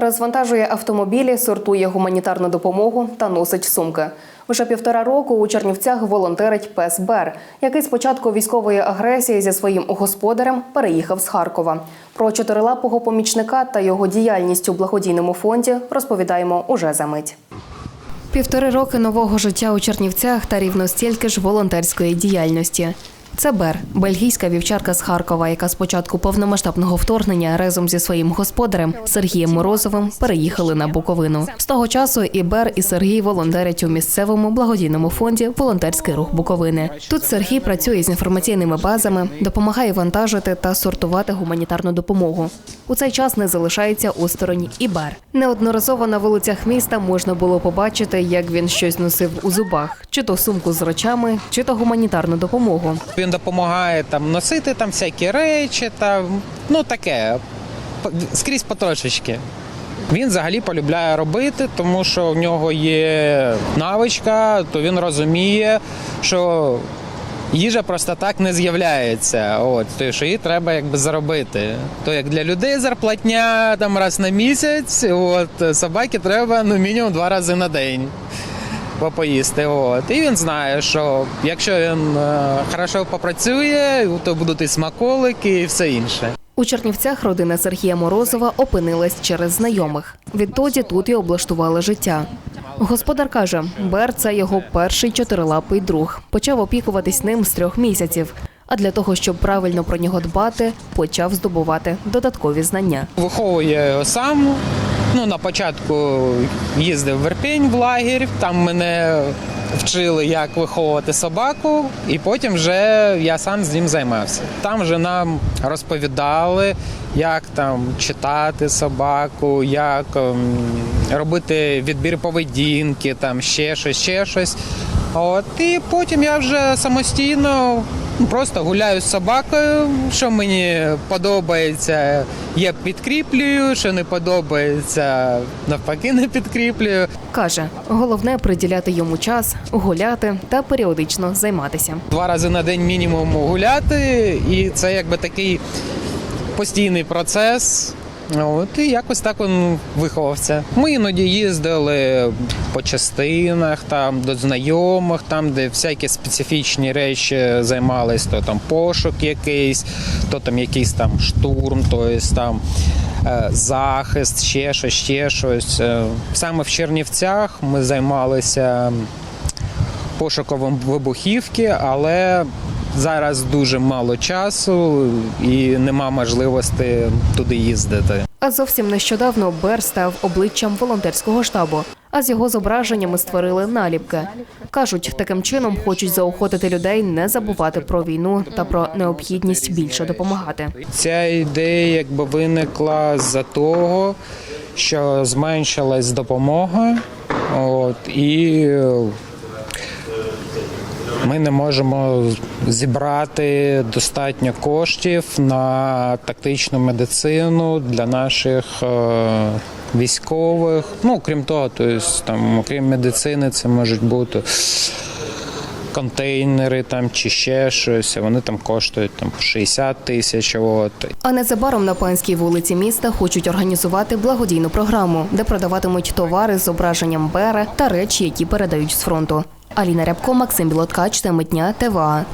Розвантажує автомобілі, сортує гуманітарну допомогу та носить сумки. Уже півтора року у Чернівцях волонтерить пес Бер, який з початку військової агресії зі своїм господарем переїхав з Харкова. Про чотирилапого помічника та його діяльність у благодійному фонді розповідаємо уже за мить. Півтори роки нового життя у Чернівцях та рівно стільки ж волонтерської діяльності. Це Бер, бельгійська вівчарка з Харкова, яка з початку повномасштабного вторгнення разом зі своїм господарем Сергієм Морозовим переїхали на Буковину. З того часу і Бер, і Сергій волонтерять у місцевому благодійному фонді Волонтерський рух Буковини. Тут Сергій працює з інформаційними базами, допомагає вантажити та сортувати гуманітарну допомогу. У цей час не залишається осторонь і Бер. Неодноразово на вулицях міста можна було побачити, як він щось носив у зубах, чи то сумку з речами, чи то гуманітарну допомогу. Він допомагає там носити там всякі речі, там, ну таке, скрізь потрошечки. Він взагалі полюбляє робити, тому що в нього є навичка, то він розуміє, що їжа просто так не з'являється. От, то що її треба якби заробити. То як для людей зарплатня там раз на місяць, от собаки треба ну мінімум два рази на день попоїсти. От. І він знає, що якщо він е, хорошо попрацює, то будуть і смаколики, і все інше. У Чернівцях родина Сергія Морозова опинилась через знайомих. Відтоді тут і облаштували життя. Господар каже, Бер це його перший чотирилапий друг. Почав опікуватись ним з трьох місяців. А для того, щоб правильно про нього дбати, почав здобувати додаткові знання. Виховує його сам. Ну, на початку їздив в Верпінь в лагерь, там мене вчили, як виховувати собаку, і потім вже я сам з ним займався. Там вже нам розповідали, як там читати собаку, як ем, робити відбір поведінки, там ще щось, ще щось. От, і потім я вже самостійно просто гуляю з собакою, що мені подобається, я підкріплюю, що не подобається, навпаки, не підкріплюю. Каже, головне приділяти йому час, гуляти та періодично займатися. Два рази на день мінімум гуляти, і це якби такий постійний процес. От і якось так він виховався. Ми іноді їздили по частинах, там до знайомих, там, де всякі специфічні речі займались, то там пошук якийсь, то там якийсь там штурм, то там е, захист, ще щось, ще щось. Е, Саме в Чернівцях ми займалися пошуковим вибухівки, але зараз дуже мало часу і нема можливості туди їздити. А зовсім нещодавно Бер став обличчям волонтерського штабу. А з його зображеннями створили наліпки. кажуть, таким чином хочуть заохотити людей не забувати про війну та про необхідність більше допомагати. Ця ідея якби виникла з-за того, що зменшилась допомога, от, і ми не можемо зібрати достатньо коштів на тактичну медицину для наших е, військових. Ну, крім того, то есть, там, окрім медицини, це можуть бути контейнери там чи ще щось. Вони там коштують там 60 тисяч. От. А незабаром на панській вулиці міста хочуть організувати благодійну програму, де продаватимуть товари з зображенням Бера та речі, які передають з фронту. Аліна Рябко, Максим Білоткач, Темитня, ТВА.